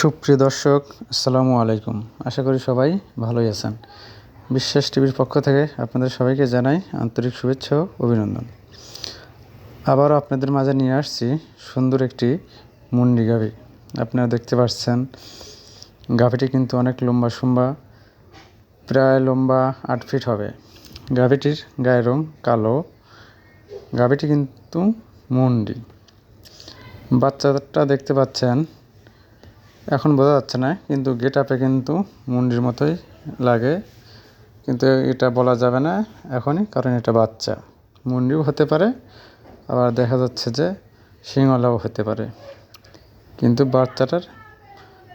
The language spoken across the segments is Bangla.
সুপ্রিয় দর্শক, আসসালামু আলাইকুম। আশা করি সবাই ভালোই আছেন। বিশ্বাস টিভির পক্ষ থেকে আপনাদের সবাইকে জানাই আন্তরিক শুভেচ্ছা ও অভিনন্দন। আবারও আপনাদের মাঝে নিয়ে আসছি সুন্দর একটি মুন্ডি গাভি। আপনারা দেখতে পাচ্ছেন, গাভিটি কিন্তু অনেক লম্বা সম্বা, প্রায় লম্বা আট ফিট হবে। গাভিটির গায়ের রং কালো। গাভিটি কিন্তু মুন্ডি। বাচ্চাটা দেখতে পাচ্ছেন এখন বোঝা যাচ্ছে না, কিন্তু গেট আপে কিন্তু মুন্ডির মতোই লাগে। কিন্তু এটা বলা যাবে না এখনই, কারণ এটা বাচ্চা। মুন্ডিও হতে পারে, আবার দেখা যাচ্ছে যে শিংওয়ালাও হতে পারে। কিন্তু বাচ্চাটার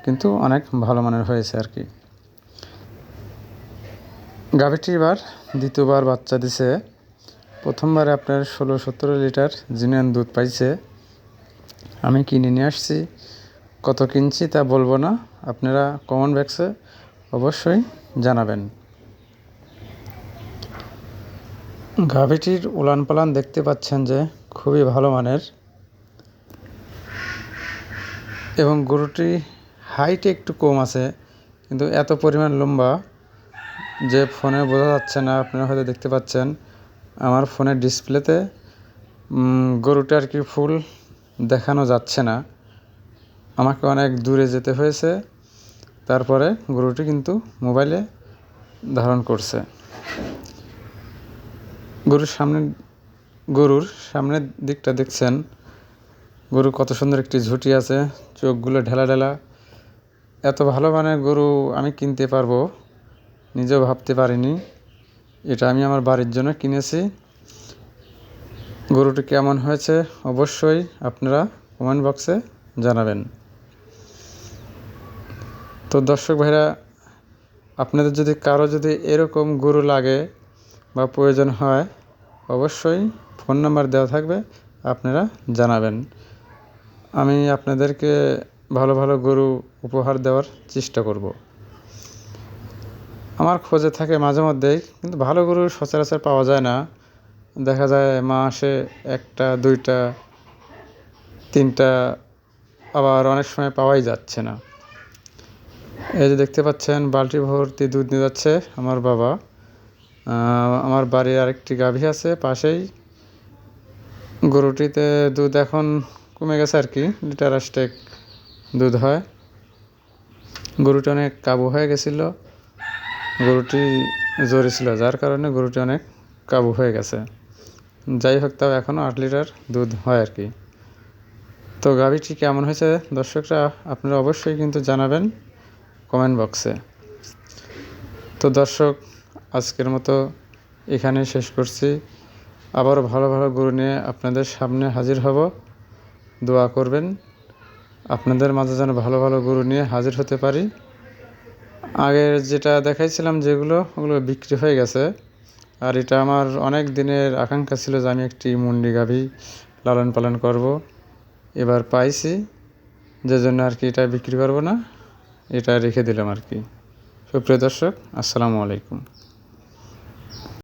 কিন্তু অনেক ভালো মানের হয়েছে আর কি। গাভীটি এবার দ্বিতীয়বার বাচ্চা দিছে। প্রথমবারে আপনার ষোলো সতেরো লিটার জিনিয়ান দুধ পাইছে। আমি কিনে নিয়ে আসছি। কত কিনছি তা বলব না। আপনারা কমন ব্যাক্সে অবশ্যই জানাবেন। গাভীটির উলান পালান দেখতে পাচ্ছেন যে খুবই ভালো মানের। এবং গরুটি হাইট একটু কম আছে, কিন্তু এত পরিমাণ লম্বা যে ফোনে বোঝা যাচ্ছে না, আপনারা হয়তো দেখতে পাচ্ছেন। আমার ফোনের ডিসপ্লেতে গরুটা আর কি ফুল দেখানো যাচ্ছে না। আমাকে অনেক দূরে যেতে হয়েছে। তারপরে গরুটি কিন্তু মোবাইলে ধারণ করছে। গরুর সামনে, গরুর সামনের দিকটা দেখছেন। গরু কত সুন্দর একটি ঝুঁটি আছে, চোখগুলো ঢেলা ঢেলা। এত ভালো মানের গরু আমি কিনতে পারব, নিজেও ভাবতে পারিনি। এটা আমি আমার বাড়ির জন্য কিনেছি। গরুটি কেমন হয়েছে অবশ্যই আপনারা কমেন্ট বক্সে জানাবেন। তো দর্শক ভাইরা, আপনাদের যদি কারও যদি এরকম গরু লাগে বা প্রয়োজন হয়, অবশ্যই ফোন নাম্বার দেওয়া থাকবে, আপনারা জানাবেন। আমি আপনাদেরকে ভালো ভালো গরু উপহার দেওয়ার চেষ্টা করব। আমার খোঁজে থাকে মাঝে মধ্যেই, কিন্তু ভালো গরু সচরাচর পাওয়া যায় না। দেখা যায় মাসে একটা, দুইটা, তিনটা, আবার অনেক সময় পাওয়াই যাচ্ছে না। এই যে দেখতে পাচ্ছেন, বালতি ভর্তি দুধ নিয়ে যাচ্ছে আমার বাবা। আমার বাড়ির আরেকটি গাভী আছে পাশেই। গরুটিতে দুধ এখন কমে গেছে আর কি, লিটার আষ্টেক দুধ হয়। গরুটি অনেক কাবু হয়ে গেছিল। গরুটি জোরে ছিল, যার কারণে গরুটি অনেক কাবু হয়ে গেছে। যাই হোক, তাও এখনও আট লিটার দুধ হয় আর কি। তো গাভীটি কেমন হয়েছে দর্শকরা, আপনারা অবশ্যই কিন্তু জানাবেন। কমেন্ট বক্সে। তো দর্শক, আজকের মতো এখানে শেষ করছি। আবারও ভালো ভালো গরু নিয়ে আপনাদের সামনে হাজির হব। দোয়া করবেন, আপনাদের মাঝে যেন ভালো ভালো গরু নিয়ে হাজির হতে পারি। আগের যেটা দেখাইছিলাম যেগুলো, ওগুলো বিক্রি হয়ে গেছে। আর এটা আমার অনেক দিনের আকাঙ্ক্ষা ছিল যে আমি একটি মুন্ডি গাভী লালন পালন করব। এবার পাইছি যে জন্য আর কি এটা বিক্রি করব না। এটা রেখে দিলাম আর কি। সুপ্রিয় দর্শক আসসালামু আলাইকুম।